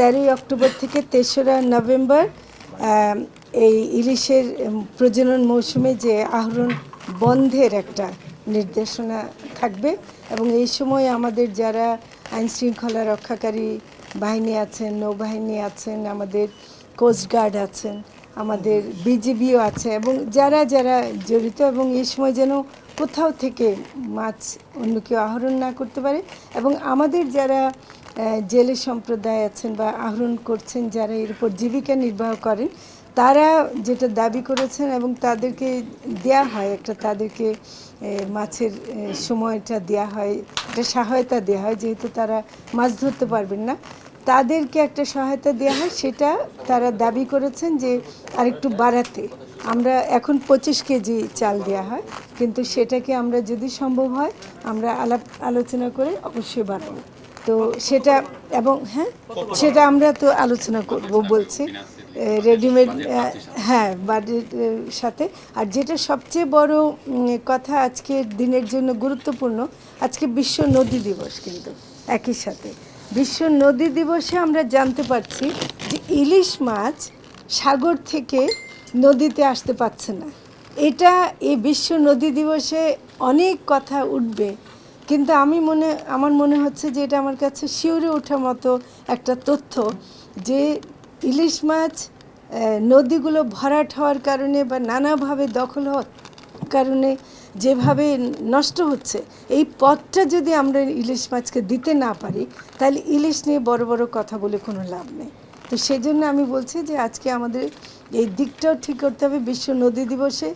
তেরোই অক্টোবর থেকে তেসরা নভেম্বর এই ইলিশের প্রজনন মৌসুমে যে আহরণ বন্ধের একটা নির্দেশনা থাকবে এবং এই সময় আমাদের যারা আইন শৃঙ্খলা রক্ষাকারী বাহিনী আছেন, নৌবাহিনী আছেন, আমাদের কোস্টগার্ড আছেন, আমাদের বিজিবিও আছে এবং যারা যারা জড়িত এবং এই সময় যেন কোথাও থেকে মাছ অন্য কেউ আহরণ না করতে পারে এবং আমাদের যারা জেলে সম্প্রদায় আছেন বা আহরণ করছেন যারা এর উপর জীবিকা নির্বাহ করেন, তারা যেটা দাবি করেছেন এবং তাদেরকে দেয়া হয়, একটা তাদেরকে মাছের সময়টা দেয়া হয়, একটা সহায়তা দেওয়া হয়, যেহেতু তারা মাছ ধরতে পারবেন না। তাদেরকে একটা সহায়তা দেওয়া হয়, সেটা তারা দাবি করেছেন যে আরেকটু বাড়াতে। আমরা এখন পঁচিশ কেজি চাল দেওয়া হয়, কিন্তু সেটাকে আমরা যদি সম্ভব হয়, আমরা আলাপ আলোচনা করে অবশ্যই বাড়াবো। তো সেটা এবং হ্যাঁ সেটা আমরা তো আলোচনা করব, বলছি রেডিমেড হ্যাঁ বাজেটের সাথে। আর যেটা সবচেয়ে বড় কথা আজকের দিনের জন্য গুরুত্বপূর্ণ, আজকে বিশ্ব নদী দিবস কিন্তু, একই সাথে। বিশ্ব নদী দিবসে আমরা জানতে পারছি যে ইলিশ মাছ সাগর থেকে নদীতে আসতে পারছে না। এটা এই বিশ্ব নদী দিবসে অনেক কথা উঠবে কিন্তু আমি মনে, আমার মনে হচ্ছে যে এটা আমার কাছে শিউরে ওঠার মতো একটা তথ্য যে ইলিশ মাছ নদীগুলো ভরাট হওয়ার কারণে বা নানাভাবে দখল হওয়ার কারণে যেভাবে নষ্ট হচ্ছে, এই পথটা যদি আমরা ইলিশ মাছকে দিতে না পারি, তাহলে ইলিশ নিয়ে বড় বড় কথা বলে কোনো লাভ নেই। তো সেজন্য আমি বলছি যে আজকে আমাদের এই দিকটাও ঠিক করতে হবে, বিশ্ব নদী দিবসে